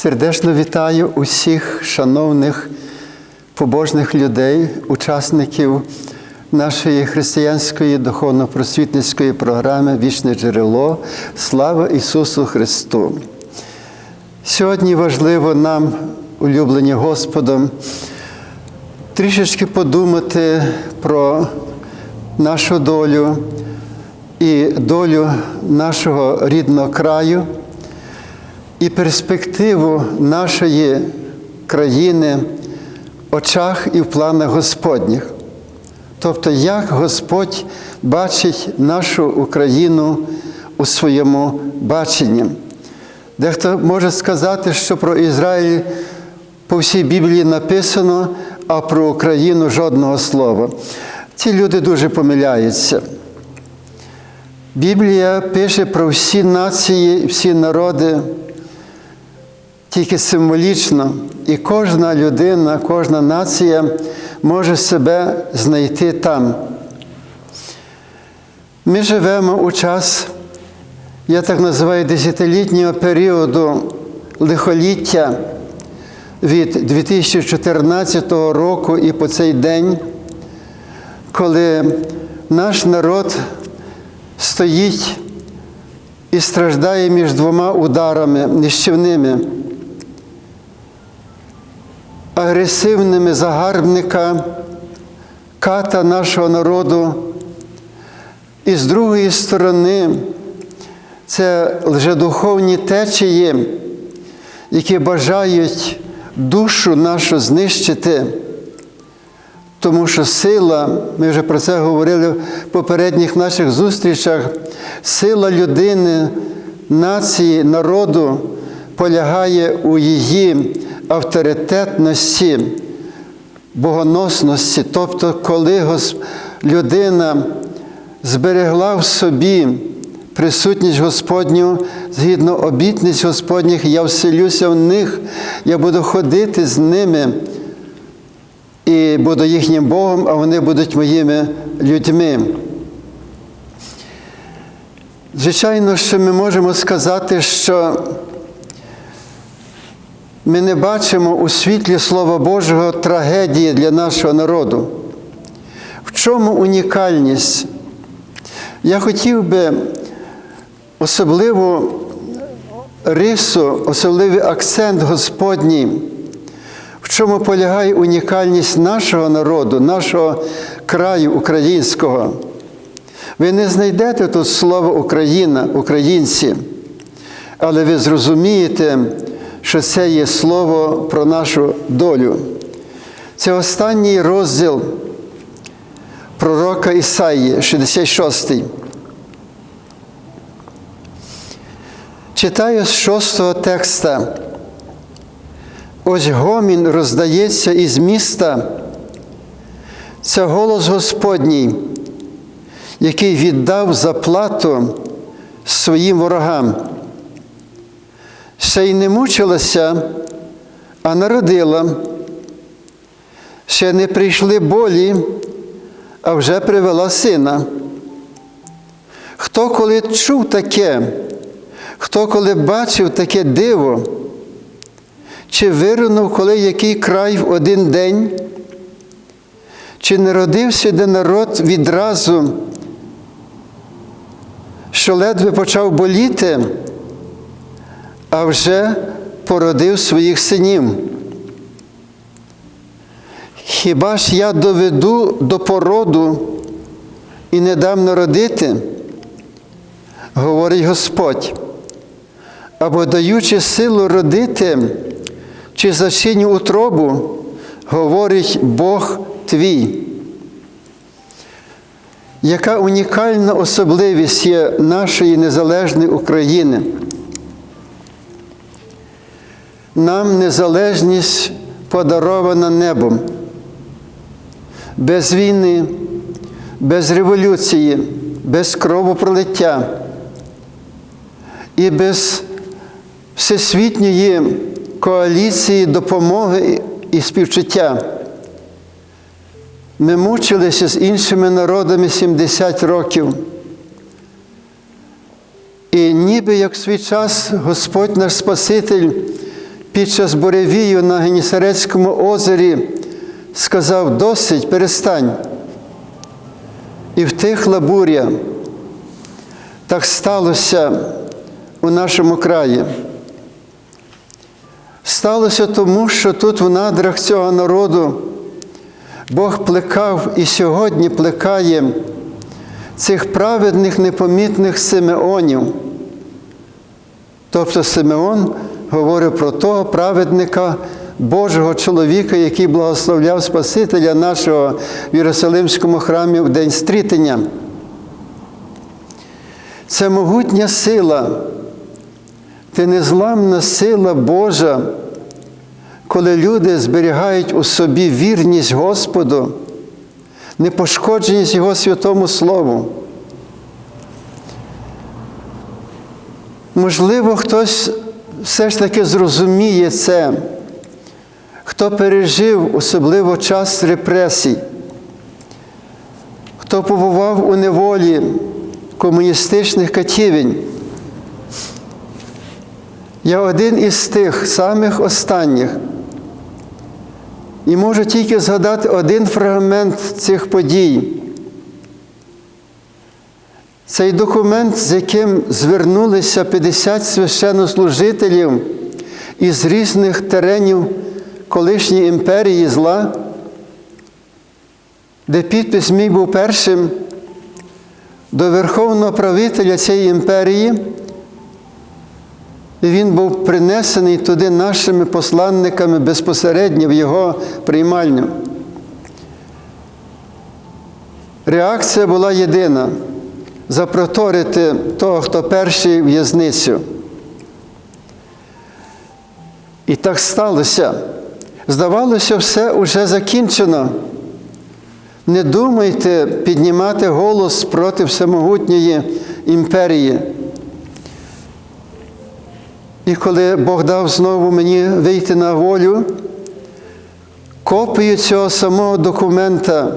Сердечно вітаю усіх шановних побожних людей, учасників нашої християнської духовно-просвітницької програми Вічне джерело. Слава Ісусу Христу! Сьогодні важливо нам, улюблені Господом, трішечки подумати про нашу долю і долю нашого рідного краю і перспективу нашої країни в очах і в планах Господніх. Тобто, як Господь бачить нашу Україну у своєму баченні. Дехто може сказати, що про Ізраїль по всій Біблії написано, а про Україну жодного слова. Ці люди дуже помиляються. Біблія пише про всі нації, всі народи тільки символічно, і кожна людина, кожна нація може себе знайти там. Ми живемо у час, я так називаю, десятилітнього періоду лихоліття від 2014 року і по цей день, коли наш народ стоїть і страждає між двома ударами нищівними, агресивними загарбника, ката нашого народу, і з другої сторони це лжедуховні течії, які бажають душу нашу знищити. Тому що сила, ми вже про це говорили в попередніх наших зустрічах, сила людини, нації, народу полягає у її авторитетності, богоносності. Тобто, коли людина зберегла в собі присутність Господню, згідно обітниць Господніх, я вселюся в них, я буду ходити з ними і буду їхнім Богом, а вони будуть моїми людьми. Звичайно, що ми можемо сказати, що ми не бачимо у світлі Слова Божого трагедії для нашого народу. В чому унікальність? Я хотів би особливу рису, особливий акцент Господній в чому полягає унікальність нашого народу, нашого краю українського. Ви не знайдете тут слово Україна, українці, але ви зрозумієте, що це є слово про нашу долю. Це останній розділ пророка Ісаї, 66. Читаю з шостого текста. Ось гомін роздається із міста. Це голос Господній, який віддав заплату своїм ворогам. Ще й не мучилася, а народила. Ще не прийшли болі, а вже привела сина. Хто коли чув таке, хто коли бачив таке диво, чи виринув коли який край в один день, чи народився де народ відразу, що ледве почав боліти, а вже породив своїх синів. Хіба ж я доведу до породу і не дам народити, говорить Господь, або даючи силу родити, чи зачиню утробу, говорить Бог твій. Яка унікальна особливість є нашої незалежної України? Нам незалежність подарована небом. Без війни, без революції, без кровопролиття і без всесвітньої коаліції допомоги і співчуття. Ми мучилися з іншими народами 70 років. І ніби як свій час Господь наш Спаситель під час буревію на Генісарецькому озері сказав досить, перестань. І втихла буря. Так сталося у нашому краї. Сталося тому, що тут в надрах цього народу Бог плекав і сьогодні плекає цих праведних непомітних Симеонів. Тобто Симеон говорить про того праведника Божого чоловіка, який благословляв Спасителя нашого в Єрусалимському храмі в день стрітення. Це могутня сила, це незламна сила Божа, коли люди зберігають у собі вірність Господу, непошкодженість Його святому Слову. Можливо, хтось все ж таки зрозуміє це, хто пережив особливо час репресій, хто побував у неволі комуністичних катівень. Я один із тих самих останніх. І можу тільки згадати один фрагмент цих подій. Цей документ, з яким звернулися 50 священнослужителів із різних теренів колишньої імперії зла, де підпис мій був першим до верховного правителя цієї імперії, і він був принесений туди нашими посланниками безпосередньо в його приймальню. Реакція була єдина запроторити того, хто перший в'язницю. І так сталося. Здавалося, все вже закінчено. Не думайте піднімати голос проти всемогутньої імперії. І коли Бог дав знову мені вийти на волю, копію цього самого документа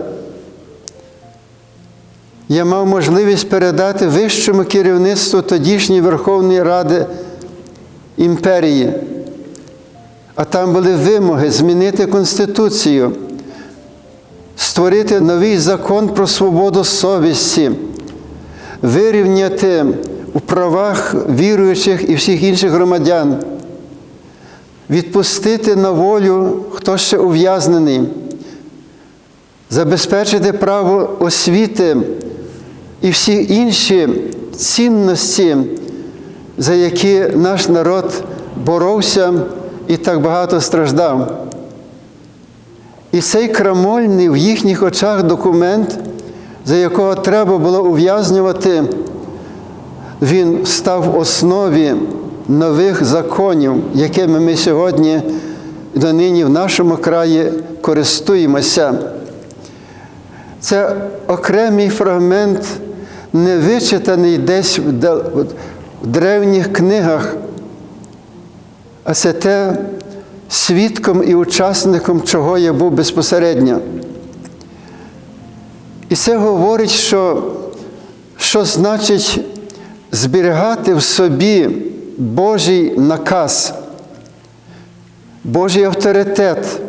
я мав можливість передати вищому керівництву тодішньої Верховної Ради імперії. А там були вимоги змінити Конституцію, створити новий закон про свободу совісті, вирівняти у правах віруючих і всіх інших громадян, відпустити на волю, хто ще ув'язнений, забезпечити право освіти і всі інші цінності, за які наш народ боровся і так багато страждав. І цей крамольний в їхніх очах документ, за якого треба було ув'язнювати, він став в основі нових законів, якими ми сьогодні донині в нашому краї користуємося. Це окремий фрагмент, не вичитаний десь в древніх книгах, а це те, свідком і учасником, чого я був безпосередньо. І це говорить, що, що значить зберігати в собі Божий наказ, Божий авторитет.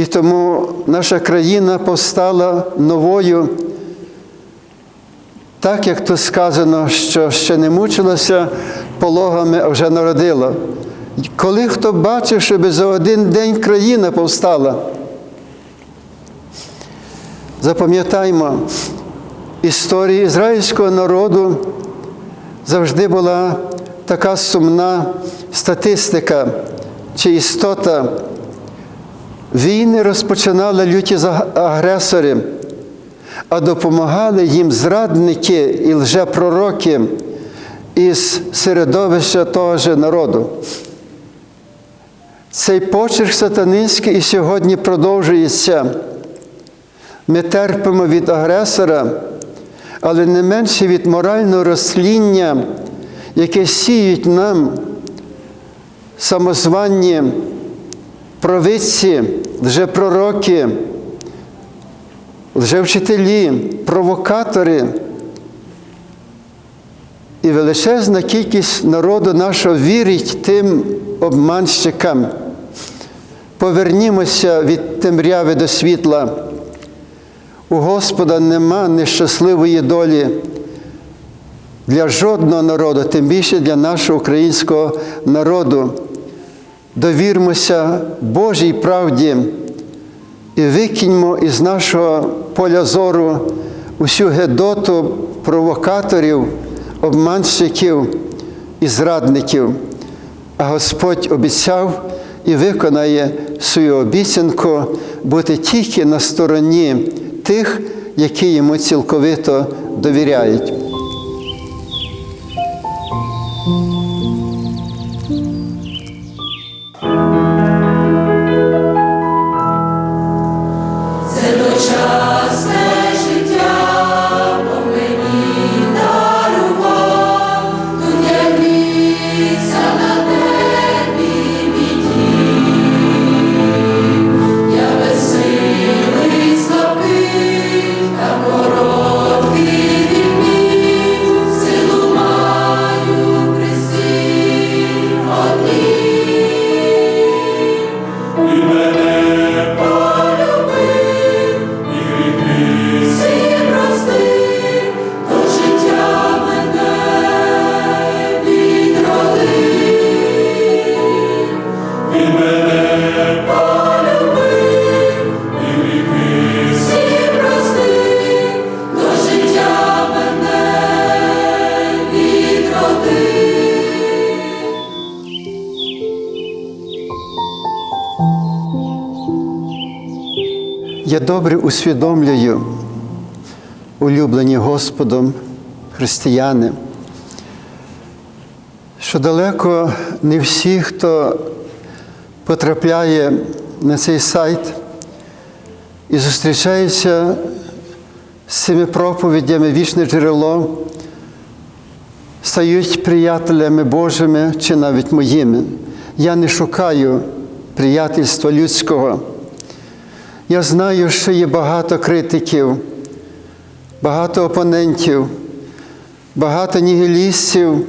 І тому наша країна повстала новою, так як тут сказано, що ще не мучилася пологами, а вже народила. Коли хто бачив, щоб за один день країна повстала, запам'ятаймо, історія ізраїльського народу завжди була така сумна статистика чи істота. Війни розпочинали люті агресори, а допомагали їм зрадники і лжепророки із середовища того ж народу. Цей почерк сатанинський і сьогодні продовжується. Ми терпимо від агресора, але не менше від морального розсління, яке сіють нам самозванні провидці, лжепророки, лжевчителі, провокатори. І величезна кількість народу нашого вірить тим обманщикам. Повернімося від темряви до світла. У Господа нема нещасливої долі для жодного народу, тим більше для нашого українського народу. Довірмося Божій правді і викиньмо із нашого поля зору усю гедоту провокаторів, обманщиків і зрадників. А Господь обіцяв і виконає свою обіцянку бути тільки на стороні тих, які йому цілковито довіряють. Добре усвідомлюю, улюблені Господом християни, що далеко не всі, хто потрапляє на цей сайт і зустрічається з цими проповідями вічне джерело, стають приятелями Божими чи навіть моїми. Я не шукаю приятельства людського. Я знаю, що є багато критиків, багато опонентів, багато нігілістів,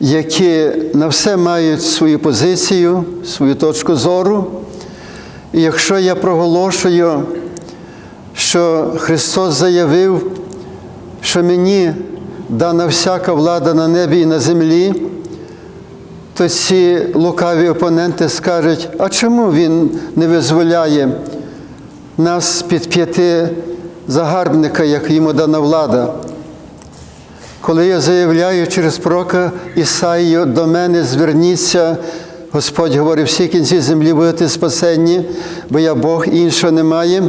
які на все мають свою позицію, свою точку зору. І якщо я проголошую, що Христос заявив, що мені дана всяка влада на небі і на землі, то ці лукаві опоненти скажуть, а чому він не визволяє нас під п'яти загарбника, як йому дана влада? Коли я заявляю через пророка Ісаїю, до мене зверніться, Господь говорить, всі кінці землі будете спасенні, бо я Бог іншого немає,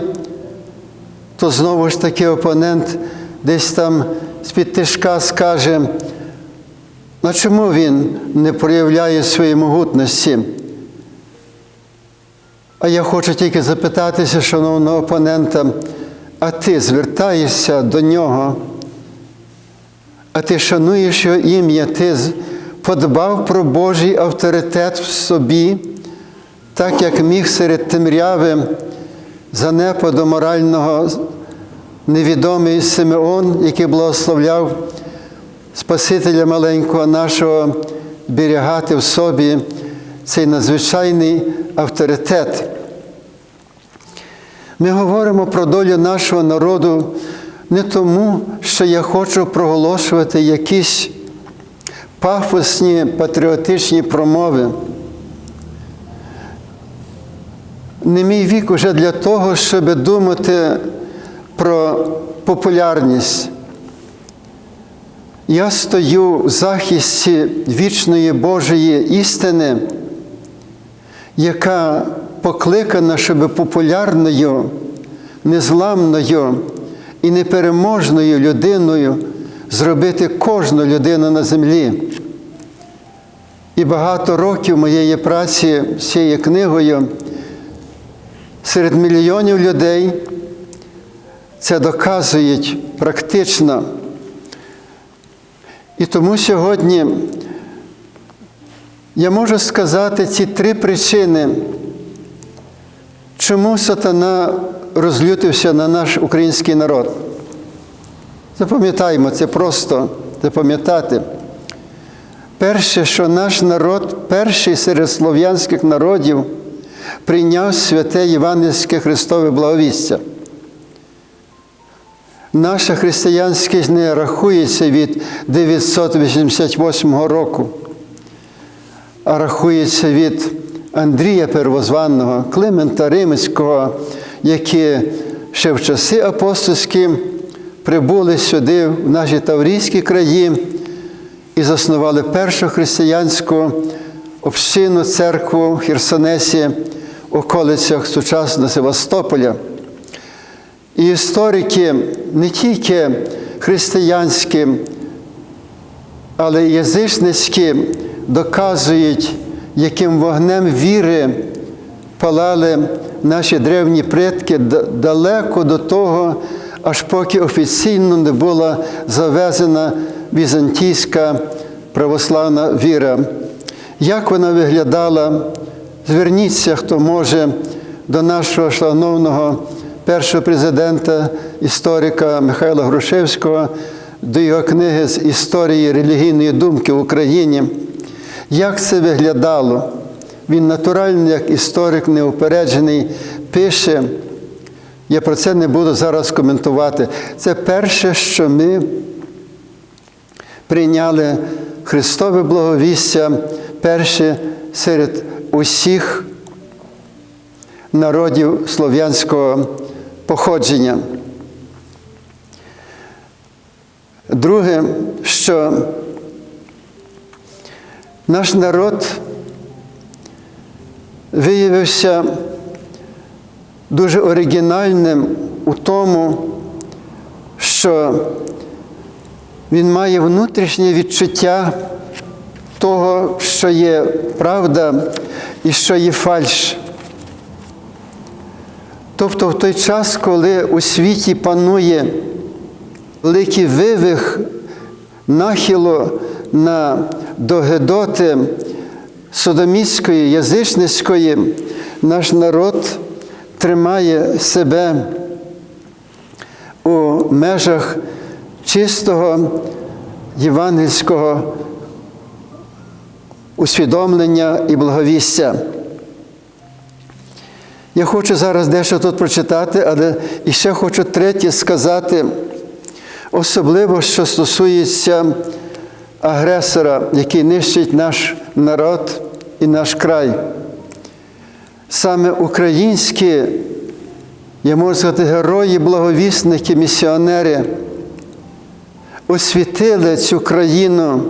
то знову ж таки опонент десь там з-під тишка скаже, а чому він не проявляє своєї могутності? А я хочу тільки запитатися, шановного опонента, а ти звертаєшся до нього, а ти шануєш його ім'я, ти подбав про Божий авторитет в собі, так як міг серед темряви занепаду морального невідомий Симеон, який благословляв Спасителя маленького нашого берігати в собі цей надзвичайний авторитет. Ми говоримо про долю нашого народу не тому, що я хочу проголошувати якісь пафосні патріотичні промови. Не мій вік уже для того, щоб думати про популярність. Я стою в захисті вічної Божої істини, яка покликана, щоб популярною, незламною і непереможною людиною зробити кожну людину на землі. І багато років моєї праці з цією книгою серед мільйонів людей це доказують практично. І тому сьогодні я можу сказати ці три причини, чому сатана розлютився на наш український народ. Запам'ятаємо, це просто запам'ятати. Перше, що наш народ, перший серед слов'янських народів, прийняв святе Євангельське Христове благовістя. Наша християнськість не рахується від 988 року, рахується від Андрія Первозванного, Климента Римського, які ще в часи апостольські прибули сюди, в наші Таврійські краї, і заснували першу християнську общину церкву в Херсонесі, околицях сучасного Севастополя. І історики не тільки християнські, але й язичницькі доказують, яким вогнем віри палали наші древні предки далеко до того, аж поки офіційно не була завезена візантійська православна віра. Як вона виглядала? Зверніться, хто може, до нашого шановного першого президента, історика Михайла Грушевського, до його книги з історії релігійної думки в Україні. Як це виглядало? Він натурально, як історик неупереджений, пише. Я про це не буду зараз коментувати. Це перше, що ми прийняли Христове благовістя, перше серед усіх народів слов'янського походження. Друге, що наш народ виявився дуже оригінальним у тому, що він має внутрішнє відчуття того, що є правда і що є фальш. Тобто в той час, коли у світі панує великий вивих нахилу на догедоти содомістської, язичницької, наш народ тримає себе у межах чистого євангельського усвідомлення і благовістя. Я хочу зараз дещо тут прочитати, але і ще хочу третє сказати, особливо, що стосується агресора, який нищить наш народ і наш край. Саме українські, я можу сказати, герої, благовісники, місіонери освітили цю країну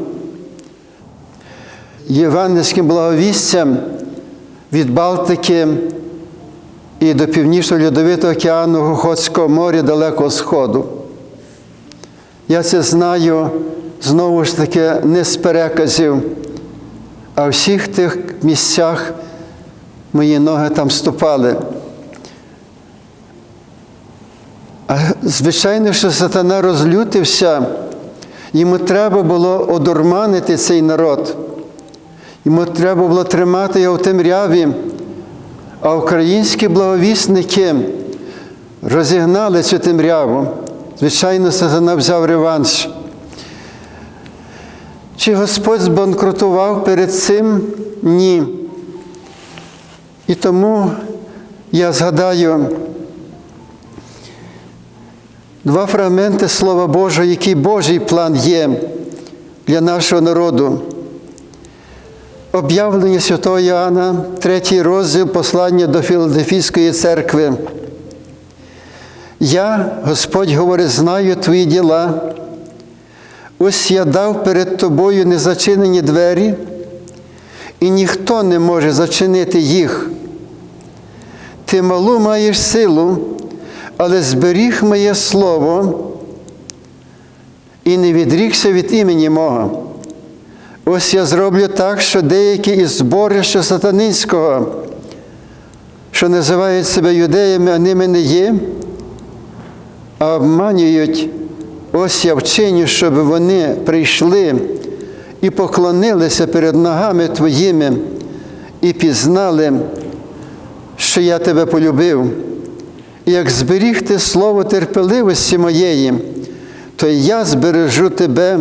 євангельським благовістям від Балтики і до Північного Льодовитого океану Охотського моря Далекого Сходу. Я це знаю знову ж таки не з переказів, а в всіх тих місцях мої ноги там ступали. А звичайно, що сатана розлютився, йому треба було одурманити цей народ. Йому треба було тримати його в темряві, а українські благовісники розігнали цю темряву. Звичайно, сатана взяв реванш. Чи Господь збанкрутував перед цим? Ні. І тому я згадаю два фрагменти Слова Божого, який Божий план є для нашого народу. Об'явлення Святого Іоанна, третій розділ послання до Філадельфійської церкви. Я, Господь говорить, знаю твої діла. Ось я дав перед тобою незачинені двері, і ніхто не може зачинити їх. Ти малу маєш силу, але зберіг моє слово і не відрікся від імені мого. Ось я зроблю так, що деякі із зборища сатанинського, що називають себе юдеями, а ними не є, а обманюють, ось я вчиню, щоб вони прийшли і поклонилися перед ногами Твоїми і пізнали, що я тебе полюбив. І як зберігти слово терпеливості моєї, то я збережу тебе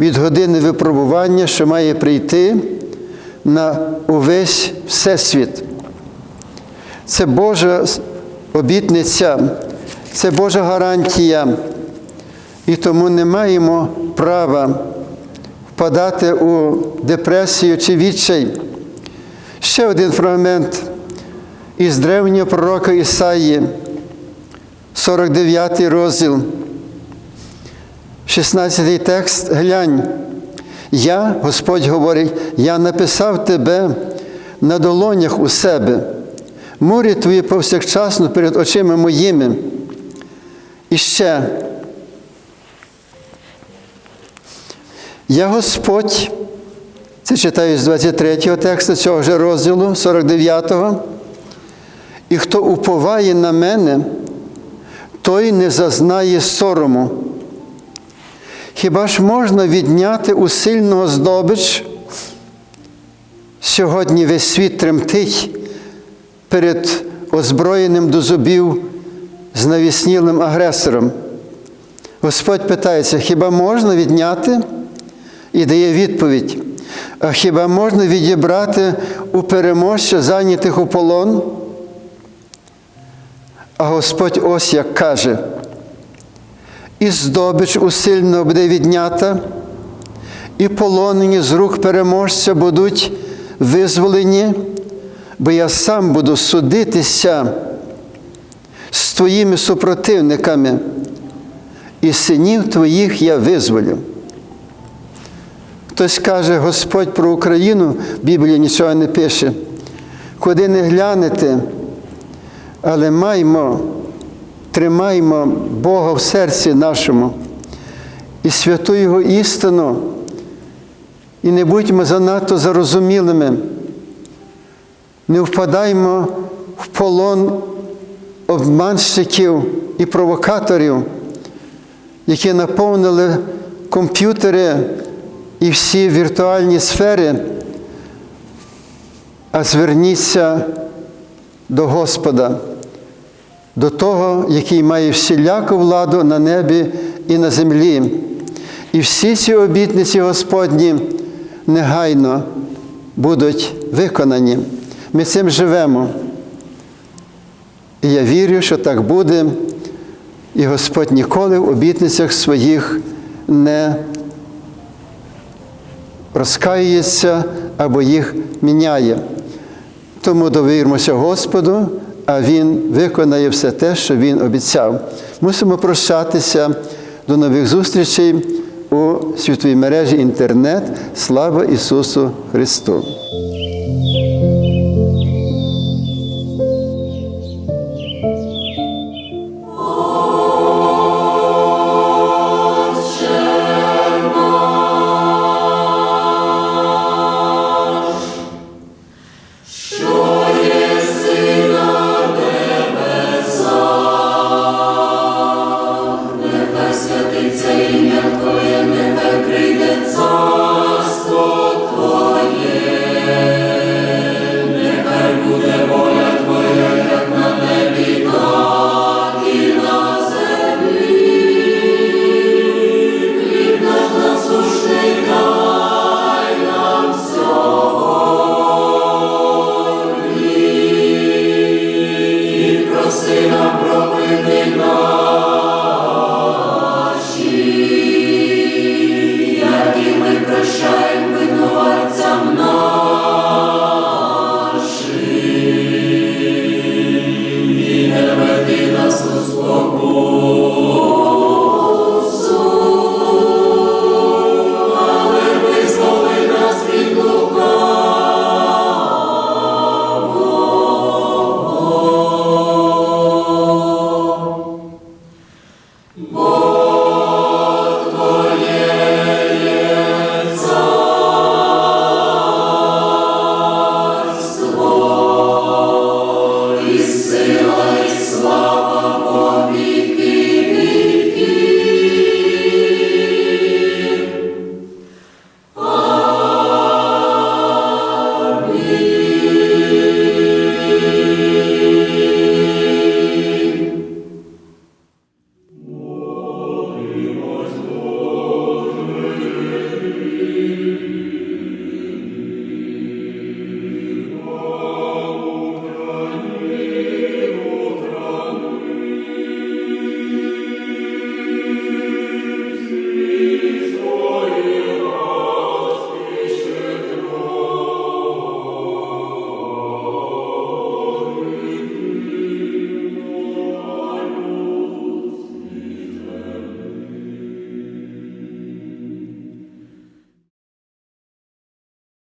від години випробування, що має прийти на увесь всесвіт. Це Божа обітниця, це Божа гарантія. І тому не маємо права впадати у депресію чи відчай. Ще один фрагмент із древнього пророка Ісаї, 49 розділ, 16 текст, глянь. Я, Господь говорить, я написав тебе на долонях у себе, мурі твої повсякчасно перед очима моїми. І ще. Я Господь, це читаю з 23 тексту цього ж розділу, 49-го. І хто уповає на мене, той не зазнає сорому. Хіба ж можна відняти у сильного здобич? Сьогодні весь світ тремтить перед озброєним до зубів знавіснілим агресором. Господь питається, хіба можна відняти? І дає відповідь. Хіба можна відібрати у переможця, зайнятих у полон? А Господь ось як каже, і здобич усильно буде віднята, і полонені з рук переможця будуть визволені, бо я сам буду судитися з твоїми супротивниками, і синів твоїх я визволю. Хтось каже, Господь про Україну, Біблія нічого не пише. Куди не глянете, але маємо, тримаємо Бога в серці нашому і святу Його істину, і не будьмо занадто зарозумілими, не впадаймо в полон обманщиків і провокаторів, які наповнили комп'ютери і всі віртуальні сфери, а зверніться до Господа, до того, який має всіляку владу на небі і на землі. І всі ці обітниці Господні негайно будуть виконані. Ми цим живемо. І я вірю, що так буде, і Господь ніколи в обітницях своїх не розкаюється або їх міняє. Тому довіримося Господу, а Він виконає все те, що Він обіцяв. Мусимо прощатися до нових зустрічей у світовій мережі інтернет. Слава Ісусу Христу!